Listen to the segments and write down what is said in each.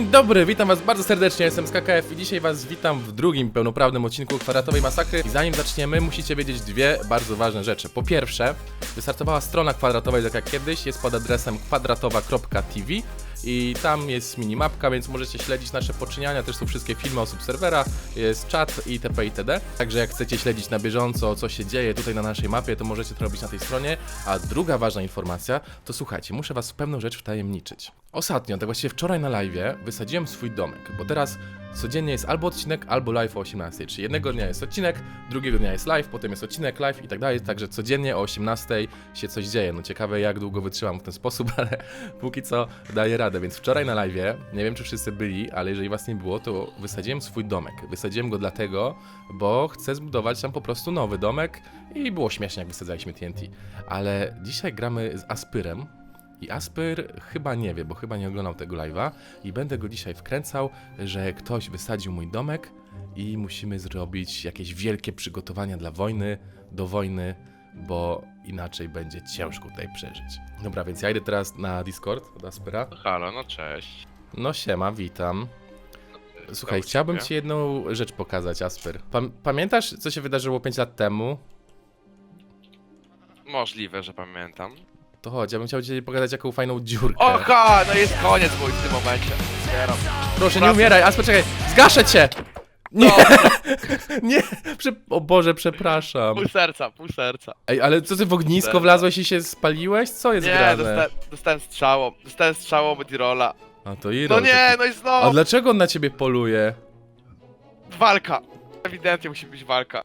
Dzień dobry, witam was bardzo serdecznie, jestem z KKF i dzisiaj was witam w drugim pełnoprawnym odcinku Kwadratowej Masakry. I zanim zaczniemy, musicie wiedzieć dwie bardzo ważne rzeczy. Po pierwsze, wystartowała strona kwadratowej tak jak kiedyś, jest pod adresem kwadratowa.tv i tam jest minimapka, więc możecie śledzić nasze poczyniania, też są wszystkie filmy osób serwera, jest czat itp. itd. Także jak chcecie śledzić na bieżąco, co się dzieje tutaj na naszej mapie, to możecie to robić na tej stronie. A druga ważna informacja, to słuchajcie, muszę was pewną rzecz wtajemniczyć. Ostatnio, tak właściwie wczoraj na live, wysadziłem swój domek, bo teraz codziennie jest albo odcinek, albo live o 18. Czyli jednego dnia jest odcinek, drugiego dnia jest live, potem jest odcinek, live i tak dalej. Także codziennie o 18 się coś dzieje. No ciekawe, jak długo wytrzymam w ten sposób, ale póki co daję radę. Więc wczoraj na live, nie wiem czy wszyscy byli, ale jeżeli was nie było, to wysadziłem swój domek. Wysadziłem go dlatego, bo chcę zbudować tam po prostu nowy domek i było śmiesznie, jak wysadzaliśmy TNT. Ale dzisiaj gramy z Aspyrem, i Asper chyba nie wie, bo chyba nie oglądał tego live'a i będę go dzisiaj wkręcał, że ktoś wysadził mój domek i musimy zrobić jakieś wielkie przygotowania dla wojny, do wojny, bo inaczej będzie ciężko tutaj przeżyć. Dobra, więc ja idę teraz na Discord od Aspera. Halo, no cześć. No siema, witam. Słuchaj, chciałbym ci jedną rzecz pokazać, Asper. Pam- pamiętasz, co się wydarzyło 5 lat temu? Możliwe, że pamiętam. To chodź, ja bym chciał ci pokazać jaką fajną dziurkę. Oha, no jest koniec mój w tym momencie. Zbieram. Proszę, nie Wracam. umieraj, Asper, czekaj, zgaszę cię! Nie, No, nie, prze... o Boże, przepraszam. pół serca, pół serca. Ej, ale co ty w ognisko wlazłeś i się spaliłeś? Co jest Nie, grane? dosta dostałem strzałą. Dostałem strzałą od Irola. A to. No nie, no i A znowu. dlaczego on na ciebie poluje? Walka. Ewidentnie musi być walka.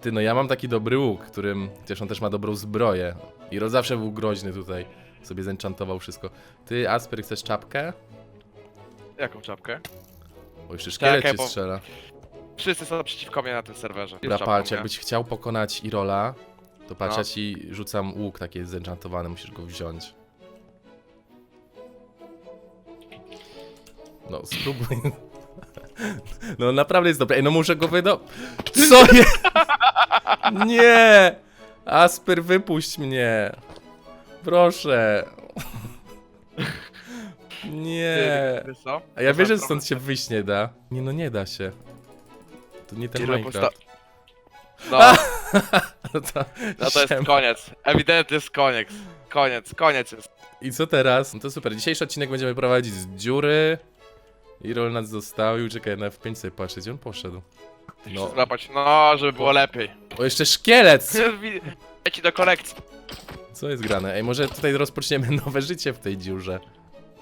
Ty, no ja mam taki dobry łuk, którym... Przecież on też ma dobrą zbroję. Iro zawsze był groźny tutaj. Sobie zenchantował wszystko. Ty, Asper, chcesz czapkę? Jaką czapkę? O, jeszcze szkielet Czekaj, cię bo- strzela. Wszyscy są przeciwko mnie na tym serwerze. Dobra, Czapką, patrz, nie? jakbyś chciał pokonać Irola, to patrz, No. ja ci rzucam łuk taki jest zenchantowany, musisz go wziąć. No, spróbuj. No, naprawdę jest dobry. Ej, no muszę go wydo... Co jest? Nie! Asper, wypuść mnie. Proszę. Nie. Co? A ja wiem, że stąd się wyjść nie da. Nie, no nie da się. To nie ten Iro Minecraft. posta- No, No to, no to jest siema. koniec. Ewidentnie jest koniec. Koniec, koniec jest. I co teraz? No to super. Dzisiejszy odcinek będziemy prowadzić z dziury. I Rol nas zostawił. Czekaj, na F5 sobie. Gdzie on poszedł? No. Złapać, no, żeby było lepiej. O, jeszcze szkielet! Leci do kolekcji. Co jest grane? Ej, może tutaj rozpoczniemy nowe życie w tej dziurze.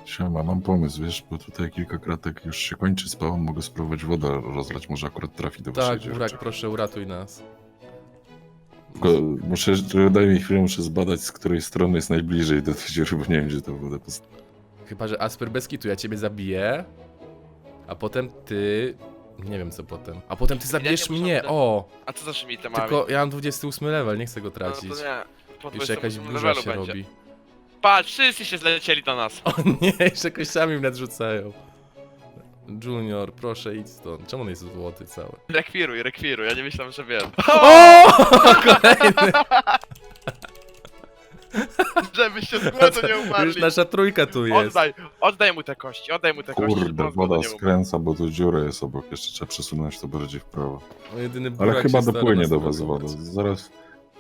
Siema, mam pomysł, wiesz, bo tutaj kilka kratek już się kończy spawn, mogę spróbować wodę rozlać, może akurat trafi do Tak, waszej dziurki. Burak, proszę, uratuj nas. Tylko muszę, daj mi chwilę, muszę zbadać, z której strony jest najbliżej do tej dziury, bo nie wiem, gdzie to wodę postawić. Chyba, że Asper bez kitu, ja ciebie zabiję. A potem ty... Nie wiem co potem. A potem ty zabijesz muszę mnie, o! A co za szmitem Tylko ja mam 28 level, nie chcę go tracić. No to nie. Po Jeszcze jakaś 28 burza levelu się będzie. robi. Patrz, wszyscy się zlecieli do nas. O nie, jeszcze kościami mnie rzucają. Junior, proszę idź stąd. Czemu on jest złoty cały? Rekwiruj, rekwiruj, ja nie myślałem, że wiem. O! Kolejny! Żebyście z głodu nie Już umarli. nasza trójka tu jest. Oddaj, oddaj mu te kości, oddaj mu te kości. żeby Kurde, on z głodu woda nie umarł. skręca, bo tu dziura jest obok, jeszcze trzeba przesunąć to bardziej w prawo. O, jedyny Ale burak chyba się dopłynie nas do was woda, zaraz,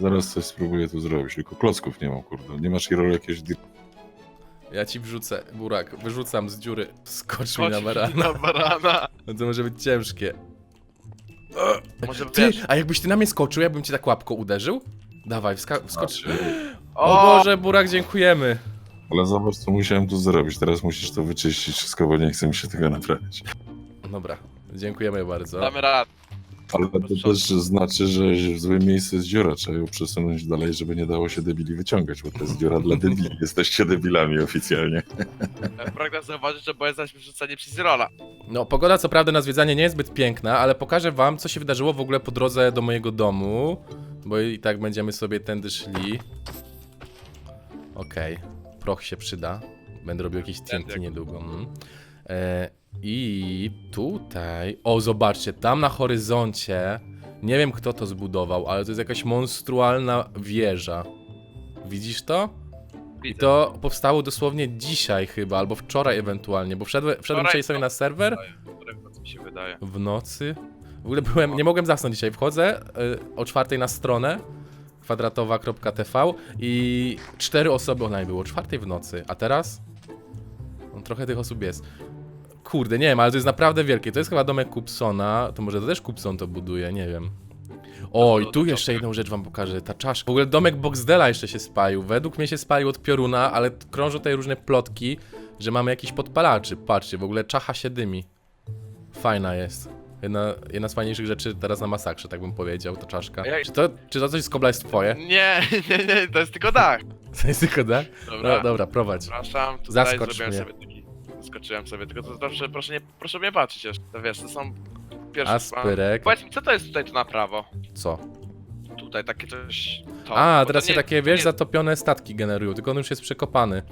zaraz coś spróbuję tu zrobić, tylko klocków nie mam, kurde. Nie masz Irol jakiegoś di- Ja ci wrzucę, burak, wyrzucam z dziury. Skocz mi na Chodź barana. Na barana. No to może być ciężkie. Może Ty, wiesz. a jakbyś ty na mnie skoczył, jakbym ci tak łapką uderzył? Dawaj, wska- wskocz. O Boże, burak, dziękujemy. Ale zobacz, co musiałem tu zrobić, teraz musisz to wyczyścić wszystko, bo nie chce mi się tego naprawić. Dobra, dziękujemy bardzo. Damy radę. Ale to też znaczy, że w złym miejscu jest dziura. Trzeba ją przesunąć dalej, żeby nie dało się debili wyciągać, bo to jest dziura dla debili. Jesteście debilami oficjalnie. Pragnę zauważyć, że boję zaś wyrzucenie przez rola. No, pogoda co prawda na zwiedzanie nie jest zbyt piękna, ale pokażę wam, co się wydarzyło w ogóle po drodze do mojego domu. Bo i tak będziemy sobie tędy szli. Okej, proch się przyda. Będę robił jakieś TNT jak- niedługo. Mm. E, I tutaj... O, zobaczcie, tam na horyzoncie... Nie wiem, kto to zbudował, ale to jest jakaś monstrualna wieża. Widzisz to? I Widzę. to powstało dosłownie dzisiaj chyba, albo wczoraj ewentualnie, bo wszedłem, wszedłem Wczoraj dzisiaj sobie to- na serwer mi się wydaje. w nocy. W ogóle byłem, nie mogłem zasnąć dzisiaj. Wchodzę y, o czwartej na stronę kwadratowa.tv i cztery osoby online było, czwartej w nocy, a teraz? No, trochę tych osób jest. Kurde, nie wiem, ale to jest naprawdę wielkie. To jest chyba domek Kupsona, to może to też Kupson to buduje, nie wiem. O, i tu jeszcze jedną rzecz wam pokażę, ta czaszka. W ogóle domek Boxdela jeszcze się spalił. Według mnie się spalił od pioruna, ale krążą tutaj różne plotki, że mamy jakiś podpalaczy. Patrzcie, w ogóle czacha się dymi. Fajna jest. Jedna, jedna z fajniejszych rzeczy teraz na masakrze, tak bym powiedział, to czaszka. Czy to, czy to coś z kobla jest twoje? Nie, nie, nie, to jest tylko dach. To jest tylko, tak? Dobra, No, dobra, prowadź. Przepraszam, tutaj Zaskocz zrobiłem mnie. sobie taki... Zaskoczyłem sobie, tylko to zawsze, proszę nie, proszę mnie patrzeć jeszcze. To wiesz, to są pierwsze... Aspyrek. Powiedz mi, co to jest tutaj tu na prawo? Co? Tutaj takie coś... To, A, bo to teraz się nie- takie, to wiesz, nie- zatopione statki generują, tylko on już jest przekopany.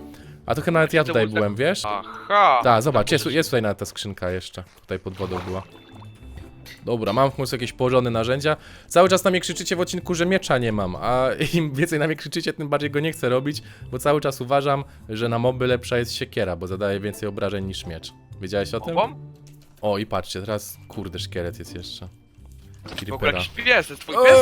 A to chyba nawet ja To tutaj był tak- byłem, wiesz? Aha! Tak, zobacz, jest, jest tutaj nawet ta skrzynka jeszcze. Tutaj pod wodą była. Dobra, mam w końcu jakieś położone narzędzia. Cały czas na mnie krzyczycie w odcinku, że miecza nie mam, a im więcej na mnie krzyczycie, tym bardziej go nie chcę robić, bo cały czas uważam, że na moby lepsza jest siekiera, bo zadaje więcej obrażeń niż miecz. Wiedziałeś o tym? Obą? O, i patrzcie, teraz kurde, szkielet jest jeszcze. W ogóle Creepera. jakiś pies, to jest twój pies?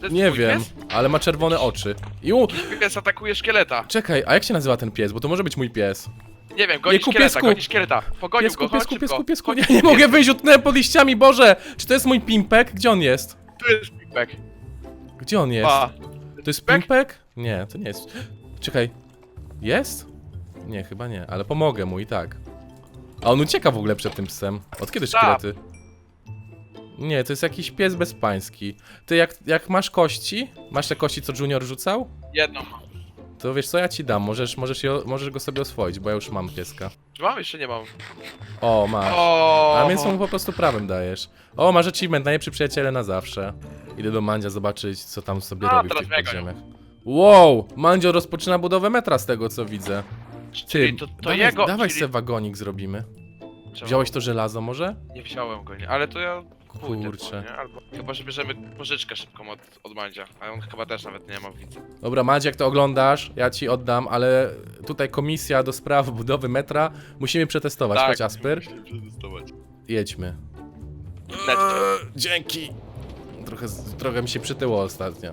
To jest Nie twój wiem, Pies? ale ma czerwone oczy. Ju, Pies atakuje szkieleta. czekaj, a jak się nazywa ten pies? Bo to może być mój pies. Nie wiem, goni Jejku, szkieleta, piesku! goni szkieleta. Pogonił Piesku, go, chodź piesku, szybko. piesku, piesku, nie, nie mogę wyjść, utknąłem pod liściami, Boże! Czy to jest mój pimpek? Gdzie on jest? Tu jest Pipek. Gdzie on jest? Pa. To jest Pimpek? pimpek? Nie, to nie jest. Czekaj. Jest? Nie, chyba nie, ale pomogę mu i tak. A on ucieka w ogóle przed tym psem. Od kiedy Stop. szkielety? Nie, to jest jakiś pies bezpański. Ty, jak, jak masz kości, masz te kości, co Junior rzucał? Jedną mam. To wiesz co, ja ci dam, możesz, możesz, je, możesz go sobie oswoić, bo ja już mam pieska. Czy mam? Jeszcze nie mam. O, masz. O. A więc mu po prostu prawem dajesz. O, masz achievement, najlepszy przyjaciele na zawsze. Idę do Mandzia zobaczyć, co tam sobie A, robi w teraz tych mega. podziemiach. Wow! Mandzio rozpoczyna budowę metra z tego, co widzę. Ty, Czyli to, to dawaj, jego. dawaj czyli... sobie wagonik zrobimy. Wziąłeś to żelazo może? Nie wziąłem go, nie. Ale to ja pójdę Kurczę. Nie? Albo chyba, że bierzemy pożyczkę szybką od, od Mandzia. A on chyba też nawet nie ma widzę. Dobra, jak to oglądasz, ja ci oddam, ale tutaj komisja do spraw budowy metra. Musimy przetestować. Tak. Chodź, Asper. musimy przetestować. Jedźmy. Eee, Dzięki. Trochę, trochę mi się przytyło ostatnio.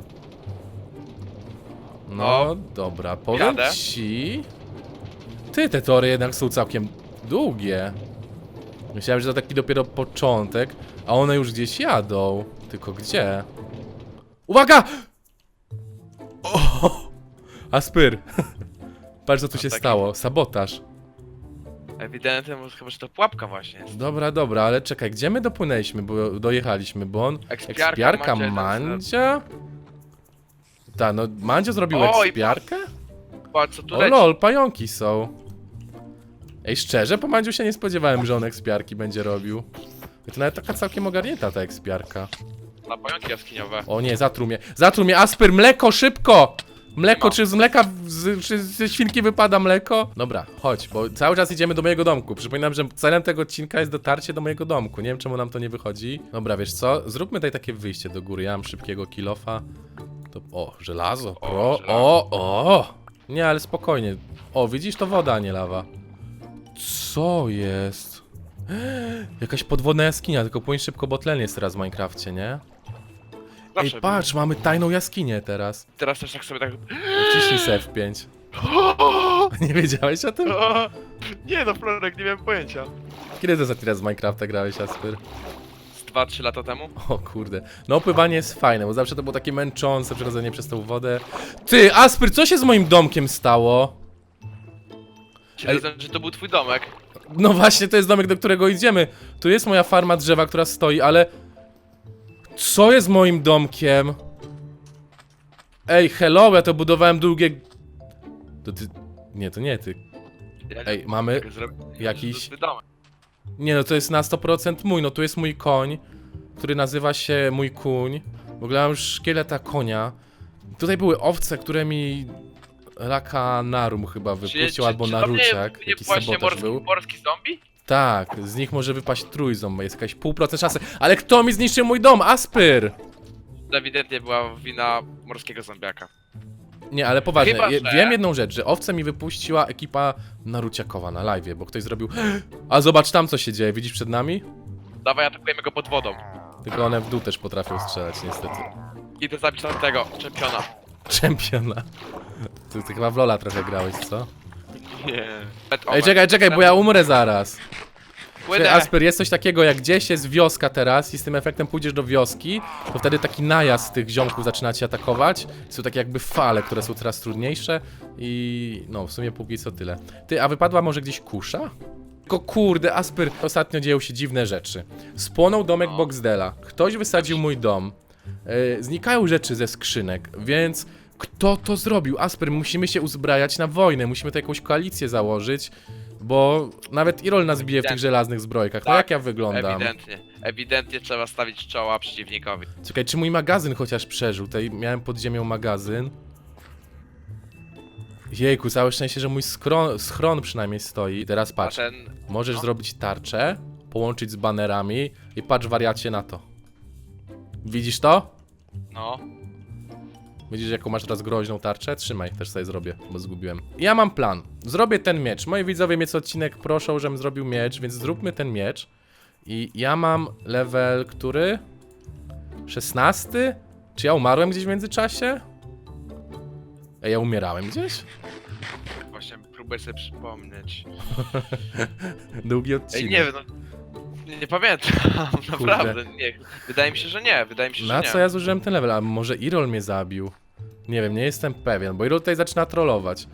No, No. dobra, powiem Jadę. ci... Ty, te tory jednak są całkiem długie. Myślałem, że to taki dopiero początek, a one już gdzieś jadą. Tylko gdzie? Uwaga! O! Aspyr! Patrz co tu No się taki- stało. Sabotaż. Ewidentnie, może chyba, że to pułapka właśnie jest. Dobra, dobra, ale czekaj, gdzie my dopłynęliśmy, bo dojechaliśmy, bo on... Ekspiarka, Ekspiarka Mandzia, Mandzia? Ta, no Mandzio zrobił Oj, ekspiarkę? Patrz, co tu O leci. lol, pająki są. Ej, szczerze, po Mandziu się nie spodziewałem, że on ekspiarki będzie robił. To nawet taka całkiem ogarnięta ta ekspiarka. Na pająki jaskiniowe. O nie, zatruł mnie. Zatruł mnie, Asper, mleko, szybko! Mleko, Ma. czy z mleka, z, czy ze świnki wypada mleko? Dobra, chodź, bo cały czas idziemy do mojego domku. Przypominam, że celem tego odcinka jest dotarcie do mojego domku. Nie wiem, czemu nam to nie wychodzi. Dobra, wiesz co? Zróbmy tutaj takie wyjście do góry. Ja mam szybkiego kilofa. To, o, żelazo, pro, żelazo. o, o! Nie, ale spokojnie. O, widzisz, to woda, a nie lawa. Co jest? Jakaś podwodna jaskinia, tylko płyń szybko, bo tlen jest teraz w Minecrafcie, nie? Ej, Zawsze patrz, mamy tajną jaskinię teraz. Teraz też tak sobie tak... Wciśnij se F5. Nie wiedziałeś o tym? Nie no, Florek, nie miałem pojęcia. Kiedy to za chwilę z Minecrafta grałeś, Asper? Z 2-3 lata temu? O kurde. No opływanie jest fajne, bo zawsze to było takie męczące przechodzenie przez tą wodę. Ty, Asper, co się z moim domkiem stało? Czyli rozumiem, że to był twój domek. No właśnie, to jest domek, do którego idziemy. Tu jest moja farma drzewa, która stoi, ale... Co jest moim domkiem? Ej, hello, ja to budowałem długie... To ty... Nie, to nie ty. Ja Ej, mamy... tak zrobię- jakiś- To jest twój domek. Nie no, to jest na 100% mój, no tu jest mój koń, który nazywa się mój kuń. W ogóle mam już szkieleta konia. Tutaj były owce, które mi Laka Narum chyba wypuścił, albo Naruciak, nie, jakiś właśnie sabotaż morski, był. morski zombie? Tak, z nich może wypaść trójząb, jest jakaś pół procent szansy. Ale kto mi zniszczył mój dom? Aspyr! To ewidentnie była wina morskiego zombiaka. Nie, ale poważnie, Chyba, je, że- wiem jedną rzecz, że owce mi wypuściła ekipa Naruciakowa na live, bo ktoś zrobił A zobacz tam co się dzieje, widzisz przed nami? Dawaj, atakujemy go pod wodą. Tylko one w dół też potrafią strzelać niestety. Idę zabić tam tego, czempiona. Czempiona. Ty, ty chyba w Lola trochę grałeś, co? Nie. Ej, czekaj, czekaj, bo ja umrę zaraz. Płynę. Asper, jest coś takiego, jak gdzieś jest wioska teraz i z tym efektem pójdziesz do wioski, to wtedy taki najazd tych ziomków zaczyna cię atakować. Są takie jakby fale, które są coraz trudniejsze i no, w sumie póki co tyle. Ty, a wypadła może gdzieś kusza? Tylko kurde, Asper, ostatnio dzieją się dziwne rzeczy. Spłonął domek No. Boxdela, ktoś wysadził mój dom, e, znikają rzeczy ze skrzynek, więc kto to zrobił? Asper, musimy się uzbrajać na wojnę, musimy tu jakąś koalicję założyć, bo nawet Irol nas bije w tych Ewidentnie. żelaznych zbrojkach. No Tak, jak ja wyglądam? Ewidentnie. Ewidentnie trzeba stawić czoła przeciwnikowi. Czekaj, czy mój magazyn chociaż przeżył? Tutaj miałem pod ziemią magazyn. Jejku, całe szczęście, że mój skron, schron przynajmniej stoi. Teraz A patrz, ten... możesz no. zrobić tarczę, połączyć z banerami i patrz wariacie na to. Widzisz to? No. Widzisz jaką masz teraz groźną tarczę? Trzymaj, też sobie zrobię, bo zgubiłem. Ja mam plan. Zrobię ten miecz. Moi widzowie mnie co odcinek proszą, żebym zrobił miecz, więc zróbmy ten miecz. I ja mam level, który? 16? Czy ja umarłem gdzieś w międzyczasie? Ej, ja umierałem gdzieś? Właśnie próbuję sobie przypomnieć. Długi Ej, odcinek. nie wiem, no... Nie, nie pamiętam, naprawdę, nie. Wydaje mi się, że nie, wydaje mi się, że Na nie. co ja zużyłem ten level? A może Irol mnie zabił? Nie wiem, nie jestem pewien, bo Irol tutaj zaczyna trollować.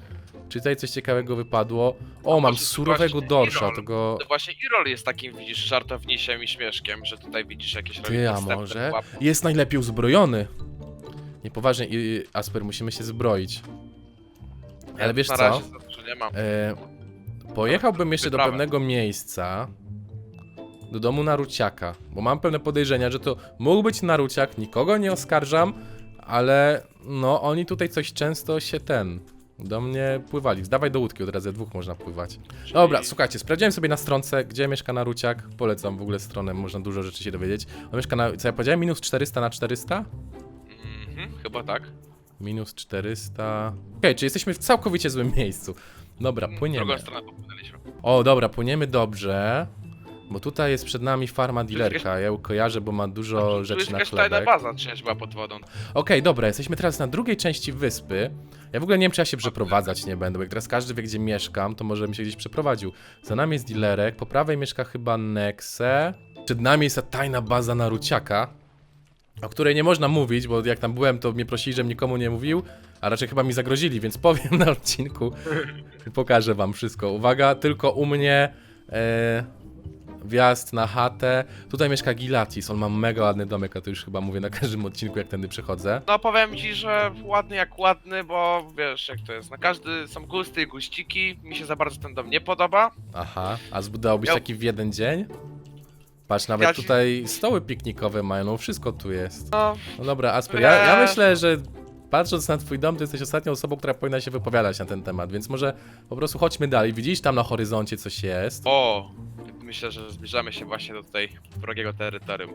Czy tutaj coś ciekawego wypadło? O, mam to surowego właśnie dorsza, Irol. tego... No właśnie Irol jest takim, widzisz, żartownisiem i śmieszkiem, że tutaj widzisz jakieś Ty, a może? Jest najlepiej uzbrojony. Niepoważnie, i- Asper, musimy się zbroić. Ale wiesz na co? razie za dużo nie mam. E, pojechałbym jeszcze do Wyprawę. pewnego miejsca. Do domu Naruciaka. Bo mam pewne podejrzenia, że to mógł być Naruciak, nikogo nie oskarżam, ale no oni tutaj coś często się ten. Do mnie pływali. Zdawaj do łódki, od razu dwóch można pływać. Dobra, słuchajcie, sprawdziłem sobie na stronce, gdzie mieszka Naruciak. Polecam w ogóle stronę, można dużo rzeczy się dowiedzieć. On mieszka na, co ja powiedziałem, minus 400 na 400? Mhm, chyba tak. Minus 400. Okej, czy jesteśmy w całkowicie złym miejscu. Dobra, płyniemy. drugą stronę popłynęliśmy. O, dobra, płyniemy dobrze. Bo tutaj jest przed nami farma dealerka. Ja ją kojarzę, bo ma dużo tu rzeczy jest na jakaś tajna chlebek. baza czyjaś była pod wodą. Okej, dobra, jesteśmy teraz na drugiej części wyspy. Ja w ogóle nie wiem, czy ja się przeprowadzać nie będę, bo jak teraz każdy wie, gdzie mieszkam, to może bym się gdzieś przeprowadził. Za nami jest dealerek, po prawej mieszka chyba Nexe. Przed nami jest ta tajna baza Naruciaka, o której nie można mówić, bo jak tam byłem, to mnie prosili, żebym nikomu nie mówił, a raczej chyba mi zagrozili, więc powiem na odcinku. Pokażę wam wszystko. Uwaga, tylko u mnie e, wjazd na chatę. Tutaj mieszka Gilatis, on ma mega ładny domek, a to już chyba mówię na każdym odcinku, jak tędy przechodzę. No powiem ci, że ładny jak ładny, bo wiesz jak to jest. Na każdy są gusty i guściki. Mi się za bardzo ten dom nie podoba. Aha, a zbudowałbyś Ja- taki w jeden dzień? Patrz, nawet Ja ci- tutaj stoły piknikowe mają, no wszystko tu jest. No, No dobra, Asper, ja, ja Wiesz. myślę, że patrząc na twój dom, to jesteś ostatnią osobą, która powinna się wypowiadać na ten temat, więc może po prostu chodźmy dalej. Widzisz, tam na horyzoncie coś jest. o. Myślę, że zbliżamy się właśnie do tutaj wrogiego terytorium.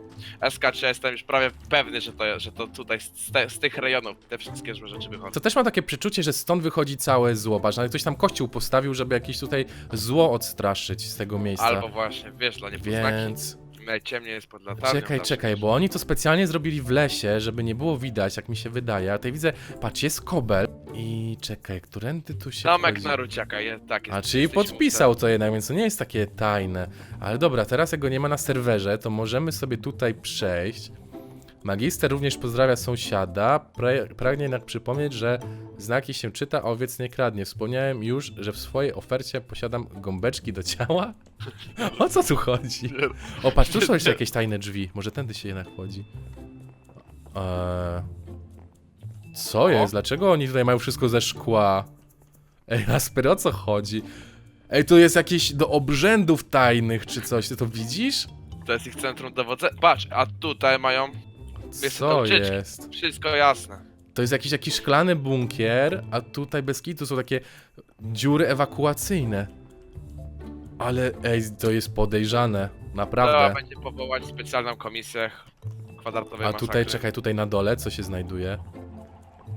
SK, czy ja jestem już prawie pewny, że to, że to tutaj z, te, z tych rejonów te wszystkie złe rzeczy wychodzą. To też mam takie przeczucie, że stąd wychodzi całe zło. Patrz, nawet ktoś tam kościół postawił, żeby jakieś tutaj zło odstraszyć z tego miejsca. Albo właśnie, wiesz, dla niepoznaki. Więc... Najciemniej jest pod latarnią. Czekaj, czekaj, bo oni to specjalnie zrobili w lesie, żeby nie było widać, jak mi się wydaje. A tutaj widzę, patrz, jest kobel i czekaj, którędy tu się Domek wchodzi? na Ruciaka, jest tak. Jest, A, czyli podpisał to jednak, więc to nie jest takie tajne. Ale dobra, teraz jak go nie ma na serwerze, to możemy sobie tutaj przejść. Magister również pozdrawia sąsiada. Pra pragnie jednak przypomnieć, że znaki się czyta, a owiec nie kradnie. Wspomniałem już, że w swojej ofercie posiadam gąbeczki do ciała. O co tu chodzi? O, patrz, tu są jeszcze jakieś tajne drzwi. Może tędy się jednak chodzi. Eee... Co jest? Dlaczego oni tutaj mają wszystko ze szkła? Ej, Asper, o co chodzi? Ej, tu jest jakieś do obrzędów tajnych czy coś, ty to widzisz? To jest ich centrum dowodzenia. Patrz, a tutaj mają Jest to Co ucieczki. jest? wszystko jasne. To jest jakiś, jakiś szklany bunkier, a tutaj bez kitu są takie dziury ewakuacyjne. Ale ej, to jest podejrzane, Trzeba naprawdę. będzie powołać specjalną komisję kwadratowej A masakry. tutaj, czekaj, tutaj na dole, co się znajduje?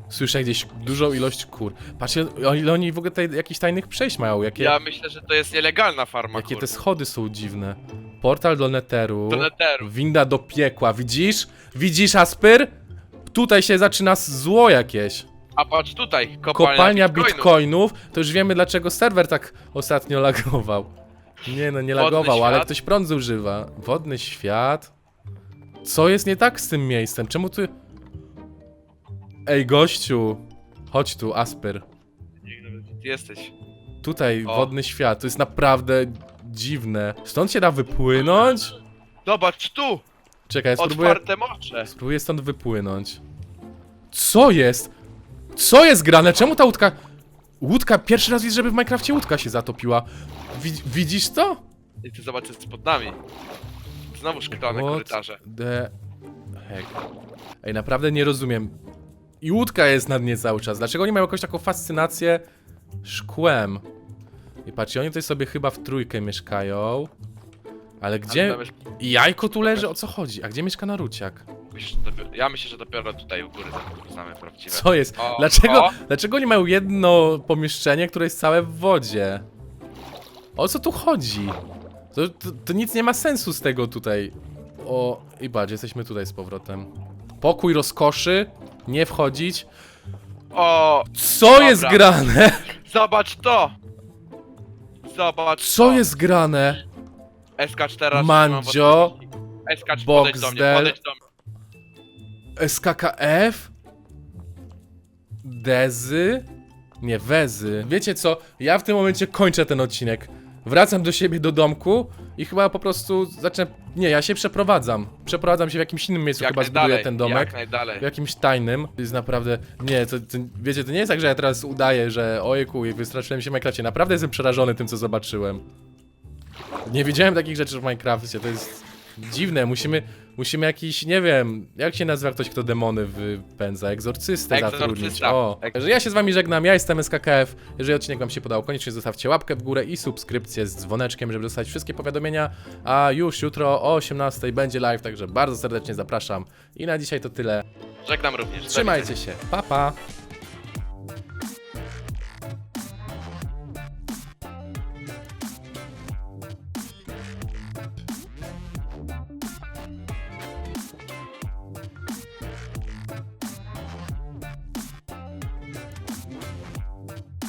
Słyszę gdzieś dużą ilość kur. Patrzcie, o ile oni w ogóle tutaj jakichś tajnych przejść mają, jakie, Ja myślę, że to jest nielegalna farma, jakie te schody są dziwne. Portal do Netheru. Do Netheru. Winda do piekła, widzisz? Widzisz, Aspyr? Tutaj się zaczyna zło jakieś. A patrz tutaj, kopalnia, Kopalnia bitcoinów. bitcoinów, to już wiemy dlaczego serwer tak ostatnio lagował. Nie no, nie Wodny lagował, ale świat. ktoś prąd zużywa. Wodny świat. Co jest nie tak z tym miejscem? Czemu ty... Ej, gościu. Chodź tu, Asper. Nie wiem, gdzie Ty jesteś. Tutaj, O. wodny świat. To jest naprawdę dziwne. Stąd się da wypłynąć? Zobacz tu! Czekaj, spróbuję... Otwarte morze. Spróbuję stąd wypłynąć. Co jest? Co jest grane? Czemu ta łódka... Łódka, pierwszy raz widzę, żeby w Minecrafcie łódka się zatopiła. Wi- widzisz to? I ty zobacz, co jest pod nami. Znowu szklane What korytarze. the heck? Ej, naprawdę nie rozumiem. I łódka jest na dnie cały czas. Dlaczego oni mają jakąś taką fascynację szkłem? I patrzcie, oni tutaj sobie chyba w trójkę mieszkają. Ale gdzie... Tam I jajko tu leży? O co chodzi? A gdzie mieszka Naruciak? myślę, że dopiero, ja myślę, że dopiero tutaj u góry znamy prawdziwe. Co jest? O, Dlaczego, o. dlaczego oni mają jedno pomieszczenie, które jest całe w wodzie? O co tu chodzi? To, to, to nic nie ma sensu z tego tutaj. O, i patrz, jesteśmy tutaj z powrotem. Pokój rozkoszy, nie wchodzić. O, Co Dobra. jest grane? zobacz to! Zobacz Co to. jest grane? SK4 Mandzio, SK4 podejdź do mnie, Boxdel. podejdź do mnie. SKKF? Dezy? Nie, Wezy. Wiecie co? Ja w tym momencie kończę ten odcinek. Wracam do siebie, do domku i chyba po prostu zacznę... Nie, ja się przeprowadzam. Przeprowadzam się w jakimś innym miejscu, Jak chyba zbuduję najdalej, ten domek. jak najdalej. W jakimś tajnym. To jest naprawdę... Nie, to, to, wiecie, to nie jest tak, że ja teraz udaję, że ojku, wystraszyłem się w Minecrafcie. Naprawdę jestem przerażony tym, co zobaczyłem. Nie widziałem takich rzeczy w Minecrafcie, to jest dziwne. Musimy, musimy jakiś, nie wiem, jak się nazywa ktoś, kto demony wypędza? Egzorcystę zatrudnić. O. Także ja się z wami żegnam, ja jestem SKKF. Jeżeli odcinek wam się podobał, koniecznie zostawcie łapkę w górę i subskrypcję z dzwoneczkiem, żeby dostać wszystkie powiadomienia. A już jutro o 18 będzie live, także bardzo serdecznie zapraszam. I na dzisiaj to tyle. Żegnam również. Trzymajcie się. Pa pa.